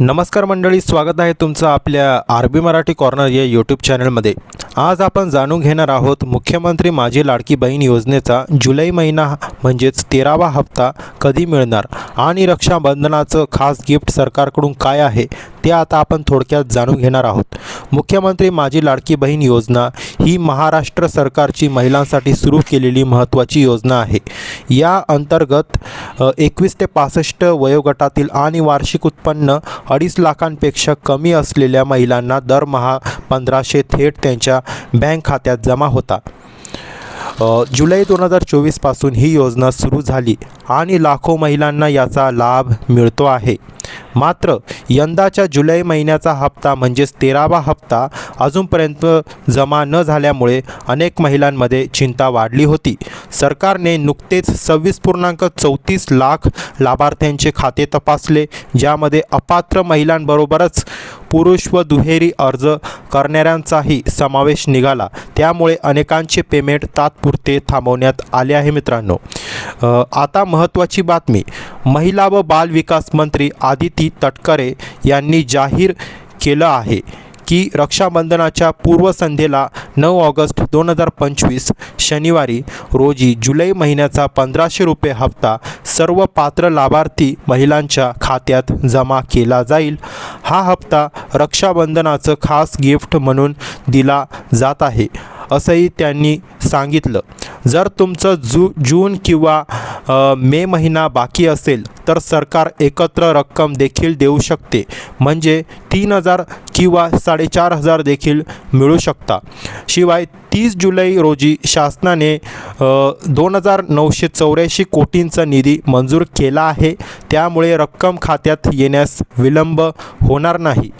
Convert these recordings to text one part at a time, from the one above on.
नमस्कार मंडळी स्वागत आहे तुमचं आपल्या आर बी मराठी कॉर्नर या यूट्यूब चॅनलमध्ये. आज आपण जाणून घेणार आहोत मुख्यमंत्री माझी लाडकी बहीण योजनेचा जुलै महिना म्हणजेच तेरावा हप्ता कधी मिळणार आणि रक्षाबंधनाचं खास गिफ्ट सरकारकडून काय आहे ते आता आपण थोडक्यात जाणून घेणार आहोत. मुख्यमंत्री माझी लाडकी बहीण योजना ही महाराष्ट्र सरकारची महिलांसाठी सुरू केलेली महत्त्वाची योजना आहे. या अंतर्गत एकवीस ते पासष्ट वयोगटातील आणि वार्षिक उत्पन्न अडीच लाखांपेक्षा कमी असलेल्या महिलांना दरमहा पंधराशे थेट त्यांच्या बँक खात्यात जमा होता जुलै दोन हजार चोवीसपासून ही योजना सुरू झाली आणि लाखो महिलांना याचा लाभ मिळतो आहे. मात्र यंदाच्या जुलै महिन्याचा हप्ता म्हणजेच तेरावा हप्ता अजूनपर्यंत जमा न झाल्यामुळे अनेक महिलांमध्ये चिंता वाढली होती. सरकारने नुकतेच सव्वीस पूर्णांक चौतीस लाख लाभार्थ्यांचे खाते तपासले ज्यामध्ये अपात्र महिलांबरोबरच पुरुष व दुहेरी अर्ज करणाऱ्यांचाही समावेश निघाला. त्यामुळे अनेकांचे पेमेंट तात्पुरते थांबवण्यात आले आहे मित्रांनो. आता महत्त्वाची बातमी. महिला व बाल विकास मंत्री आदिती तटकरे यांनी जाहीर केलं आहे की रक्षाबंधनाच्या पूर्वसंध्येला नऊ ऑगस्ट दोन हजार पंचवीस शनिवारी रोजी जुलै महिन्याचा पंधराशे रुपये हप्ता सर्व पात्र लाभार्थी महिलांच्या खात्यात जमा केला जाईल. हा हप्ता रक्षाबंधनाचं खास गिफ्ट म्हणून दिला जात आहे असंही त्यांनी सांगितलं. जर तुमचं जू जून किंवा मे महिना बाकी असेल तर सरकार एकत्र रक्कम देखील देऊ शकते. म्हणजे तीन हजार किंवा साडेचार हजार देखील मिळू शकता. शिवाय तीस जुलै रोजी शासनाने दोन हजार नऊशे चौऱ्याऐंशी कोटींचा निधी मंजूर केला आहे. त्यामुळे रक्कम खात्यात येण्यास विलंब होणार नाही.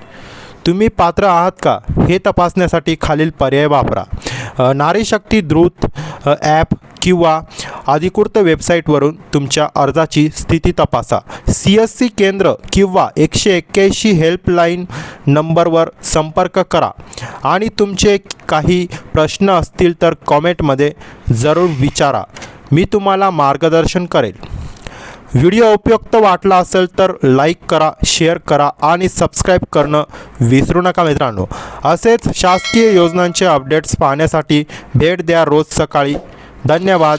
तुम्ही पात्र आहात का? हे तपासण्यासाठी खालील पर्याय वापरा. नारी शक्ती द्रुत ॲप किंवा अधिकृत वेबसाईटवरून तुमच्या अर्जाची स्थिती तपासा. सी एस सी केंद्र किंवा एकशे एक्क्याऐंशी हेल्पलाईन नंबरवर संपर्क करा. आणि तुमचे काही प्रश्न असतील तर कॉमेंटमध्ये जरूर विचारा. मी तुम्हाला मार्गदर्शन करेल. व्हिडिओ उपयुक्त वाटला असेल तर लाईक करा शेअर करा आणि सबस्क्राईब करणं विसरू नका मित्रांनो. असेच शासकीय योजनांचे अपडेट्स पाहण्यासाठी भेट द्या रोज सकाळी. धन्यवाद.